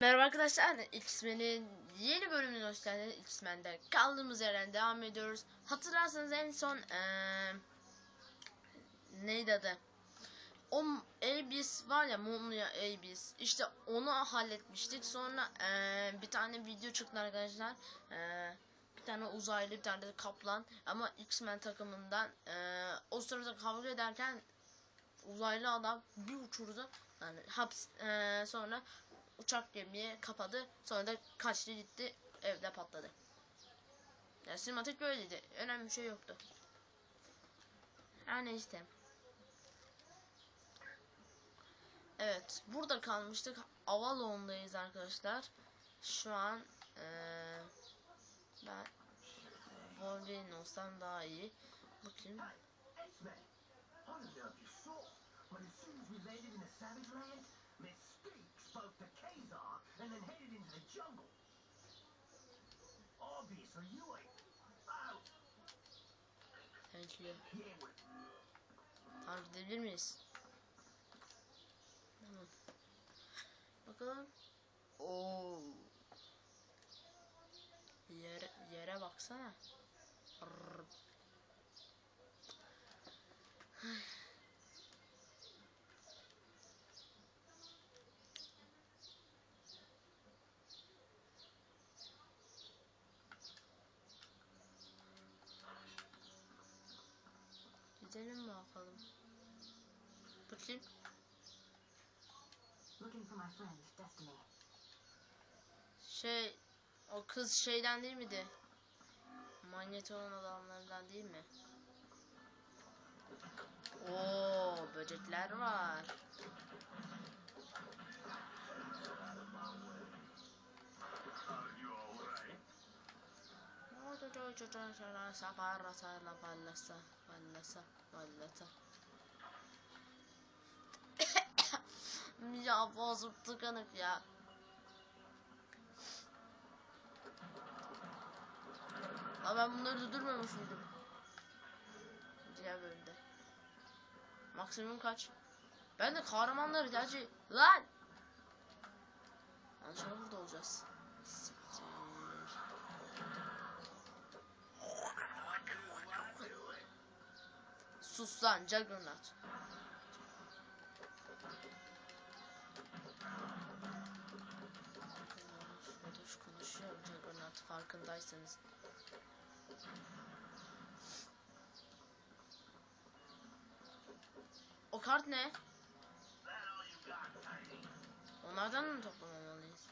Merhaba arkadaşlar, X-Men'in yeni bölümüne hoş geldiniz. X-Men'de kaldığımız yerden devam ediyoruz. Hatırlarsanız en son eee neydi adı? O Abyss var ya, Mumya Abyss. İşte onu halletmiştik. Sonra eee, bir tane video çıktı arkadaşlar. Eee, bir tane uzaylı, bir tane de kaplan. Ama X-Men takımından eee, o sırada kavga ederken uzaylı adam bir uçurdu. Yani haps eee, sonra uçak gemiyi kapadı. Sonra da kaçtı gitti. Evde patladı. Yani sinematik böyleydi. Önemli bir şey yoktu. Her neyse. Evet. Burada kalmıştık. Avalon'dayız arkadaşlar. Şu an eee ben Wolverine olsam daha iyi. Bakayım. To jungle. Obviously, you ain't. Oh, Thank you. Tamam gidebilir miyiz? Tamam. Bakalım. Oo. Yere, yere baksana. Rrr. Gidelim mi bakalım? Destiny. Şey, o kız şeyden değil miydi? Manyeto olan adamlardan değil mi? Oo, böcekler var. ballasa, ballasa, ballasa. Ya boğazım tıkanık ya. Ama ben bunları durdurmamış? Diğer bölümde. Maksimum kaç? Ben de kahramanları tercih... Lan! Anlaşılan burada olacağız. Sus lan Juggernaut. Konuşuyor Juggernaut farkındaysanız. O kart ne? Onlardan mı toplamamalıyız?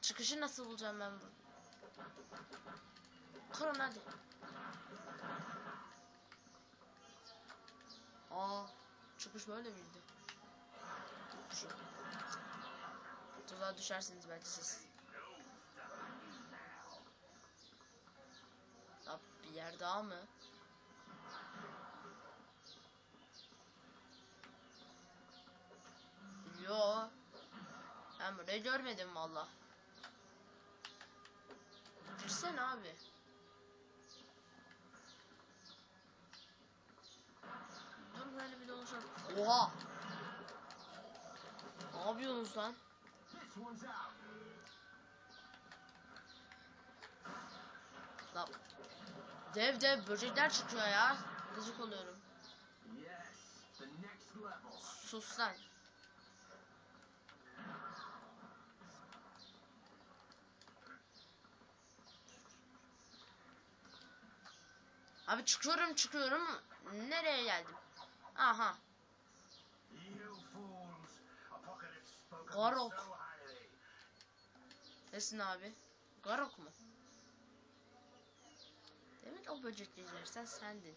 Çıkışı nasıl bulacağım ben bu? Kurun hadi. Aa, çıkış böyle miydi? Şu. Tuzağa düşersiniz belki siz. Ya bir yer daha mı? Yo. Ben burayı görmedim valla. Girsene abi. Dur böyle bir dolaşalım. Oha! Ne yapıyorsunuz lan? Lan. Dev dev böcekler çıkıyor ya. Gıcık oluyorum. Yes, the next level. Sus lan. Abi çıkıyorum çıkıyorum. Nereye geldim? Aha. Garok. Nesin abi? Garok mu? Demek o böcekleri yersen sendin.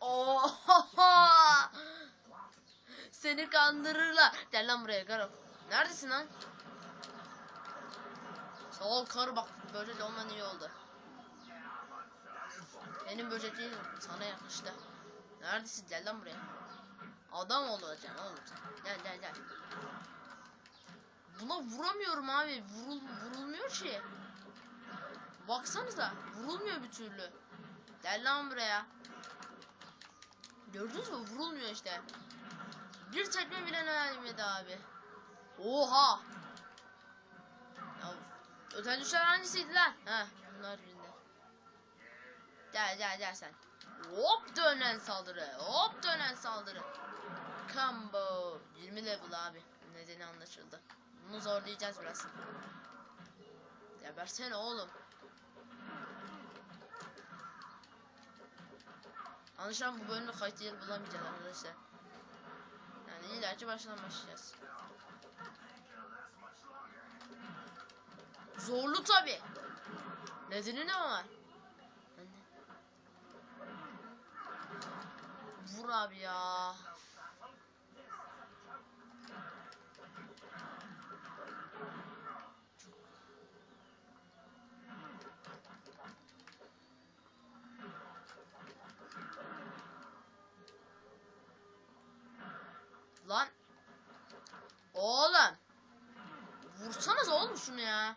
Oha! Seni kandırırlar. Gel lan buraya Garok. Neredesin lan? Sağ ol karı bak. Böcek olman iyi oldu. Benim böcek değilim. Sana yakıştı. Neredesin? Gel lan buraya. Adam olacaksın oğlum sen. Gel gel gel. Buna vuramıyorum abi. Vurul, vurulmuyor ki. Baksanıza. Vurulmuyor bir türlü. Gel lan buraya. Gördünüz mü? Vurulmuyor işte. Bir tekme bile vermedi abi. Oha. Ya, öten düşen hangisiydi lan? Ha, bunlar birinde. Gel gel gel sen. Hop dönen saldırı. Hop dönen saldırı. Combo. 20 level abi. Nedeni anlaşıldı. Bunu zorlayacağız biraz. Gebersene oğlum. Anlaşılan bu bölümde kayıt yeri bulamayacağız arkadaşlar. Yani illaki baştan başlayacağız. Zorlu tabi. Nedeni ne var? Vur abi ya. Lan. Oğlum. Vursanız oğlum şunu ya.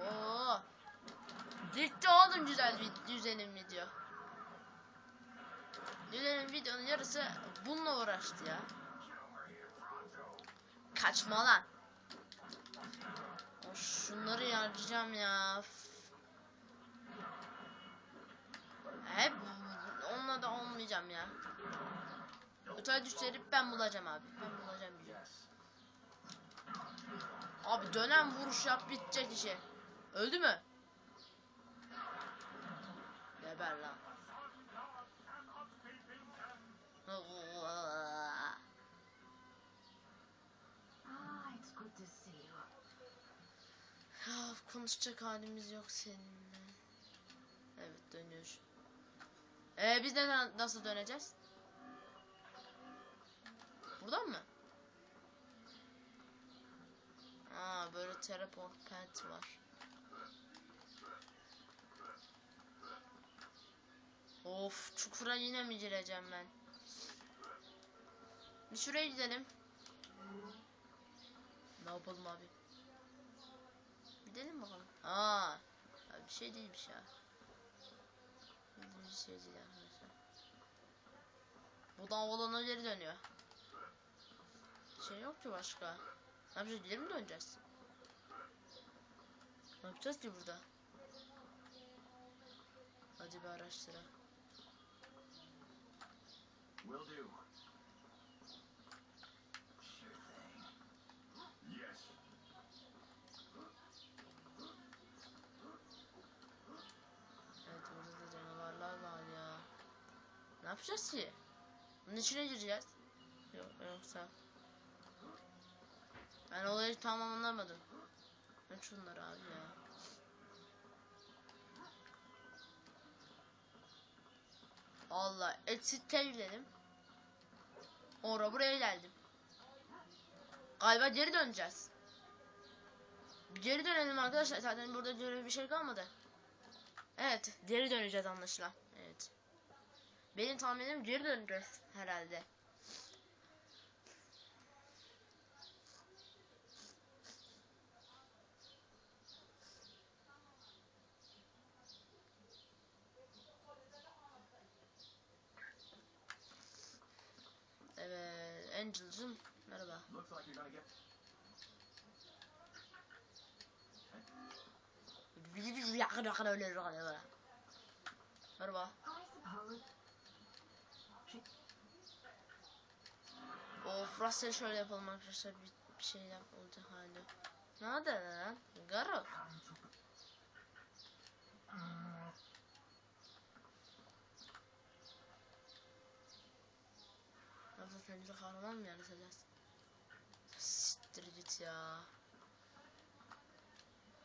Oo. Gitti oğlum güzel bir güzelim video. Güzelim videonun yarısı bununla uğraştı ya. Kaçma lan. O şunları yarayacağım ya. Hep onunla da olmayacağım ya. Ötel düşleri ben bulacağım abi. Ben bulacağım bir gün. Abi dönem vuruş yap bitecek işi. Öldü mü? Geber lan. Ah. Ya konuşacak halimiz yok seninle. Evet dönüyor. Ee biz neden nasıl döneceğiz? Buradan mı? Aa böyle teleport pad var. Of çukura yine mi gireceğim ben? Bir şuraya gidelim. Ne yapalım abi? Gidelim bakalım. Aa, ya bir şey değilmiş ya. Bir şey değil arkadaşlar. Bu olana geri dönüyor. Şey yok ki başka. Yapacağız? Geri mi döneceğiz? Ne yapacağız ki burada? Hadi bir araştıra. Will do. Ne yapacağız ki? Bunun içine gireceğiz. Yok yoksa. Ben olayı tam anlamadım. Ben şunları abi ya. Allah exit'e gidelim. Ora buraya geldim. Galiba geri döneceğiz. Geri dönelim arkadaşlar. Zaten burada göre bir şey kalmadı. Evet, geri döneceğiz anlaşılan. Evet. Benim tahminim geri döneceğiz herhalde. Evet, Angel'cım merhaba. Merhaba. Of Russell şöyle yapalım arkadaşlar bir, bir şeyler olacak halde. Ne oldu lan? Garo. Bize kahraman mı yaratacağız? Siktir git ya.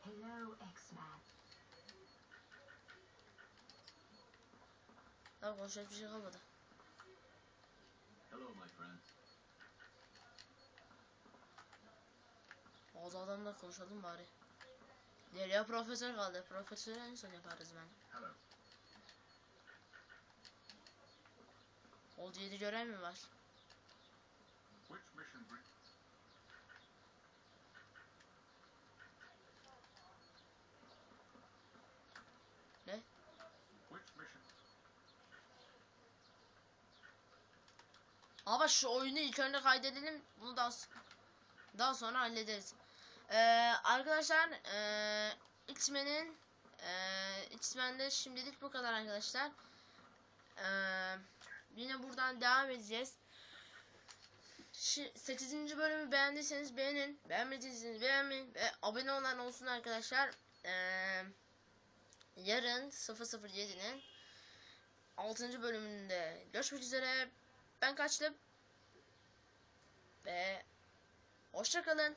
Hello, X-Man. Abi konuşacak bir şey kalmadı. Hello, my friend. O adamla konuşalım bari. Geriye profesör kaldı. Profesörü en son yaparız ben. Hello. Oldu yedi görev mi var? Which mission? bri- Ne? Which mission? Ama şu oyunu ilk önce kaydedelim. Bunu daha daha sonra hallederiz. Ee, arkadaşlar ee, X-Men'in X-Men'de şimdilik bu kadar arkadaşlar. Ee, yine buradan devam edeceğiz. 8. bölümü beğendiyseniz beğenin. Beğenmediyseniz beğenmeyin. Ve abone olan olsun arkadaşlar. Ee, yarın 007'nin 6. bölümünde görüşmek üzere. Ben kaçtım. Ve hoşçakalın.